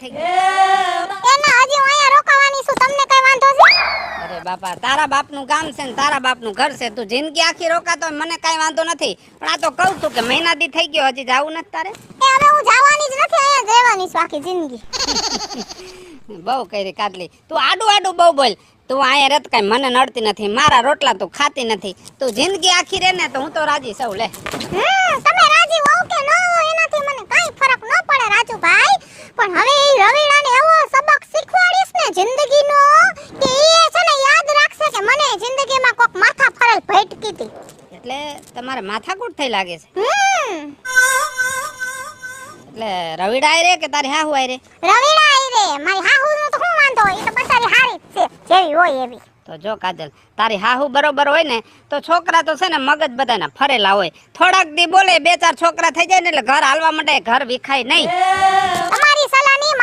થઈ ગઈ. એના હજી અહીંયા રોકાવાની છું તમને કઈ વાંધો છે? અરે બાપા તારા બાપનું ગામ છે ને તારા બાપનું ઘર છે તું જિંદગી આખી રોકાતો મને કઈ વાંધો નથી. પણ આ તો કહું છું કે મહિના દી થઈ ગયો હજી જાવું નથી તારે? એ હવે હું જવાની જ નથી અહીંયા રહેવાની છું આખી જિંદગી. બહુ કરી કાટલી તું આડું આડું બહુ બોલ. તું અહીંયા રત કાંઈ મને નડતી નથી મારા રોટલા તું ખાતી નથી. તું જિંદગી આખી રે ને તો હું તો રાજી સૌ લે. તમે રાજી હોવ કે ન હોવ એનાથી મને કાંઈ ફરક ન પડે રાજુ ભાઈ પણ હવે એ રવિડાને એવો સબક શીખવાડીશ ને જિંદગીનો કે એ છે ને યાદ રાખશે કે મને જિંદગીમાં કોક માથા ફરેલ ભટકી હતી એટલે તમારે માથાકૂટ થઈ લાગે છે. એટલે રવિડા રે કે તારી હાહુ આય રે રવિડા રે મારી હાહુનો તો હું વાંધો એ તો બસારી હારી જ છે. જેવી હોય એવી. તો જો કાજલ તારી હાહુ બરોબર હોય ને તો છોકરા તો છે ને મગજ બધાના ફરેલા હોય. થોડાક દી બોલે બે ચાર છોકરા થઈ જાય ને એટલે ઘર હાલવા માટે ઘર વિખાય નહીં.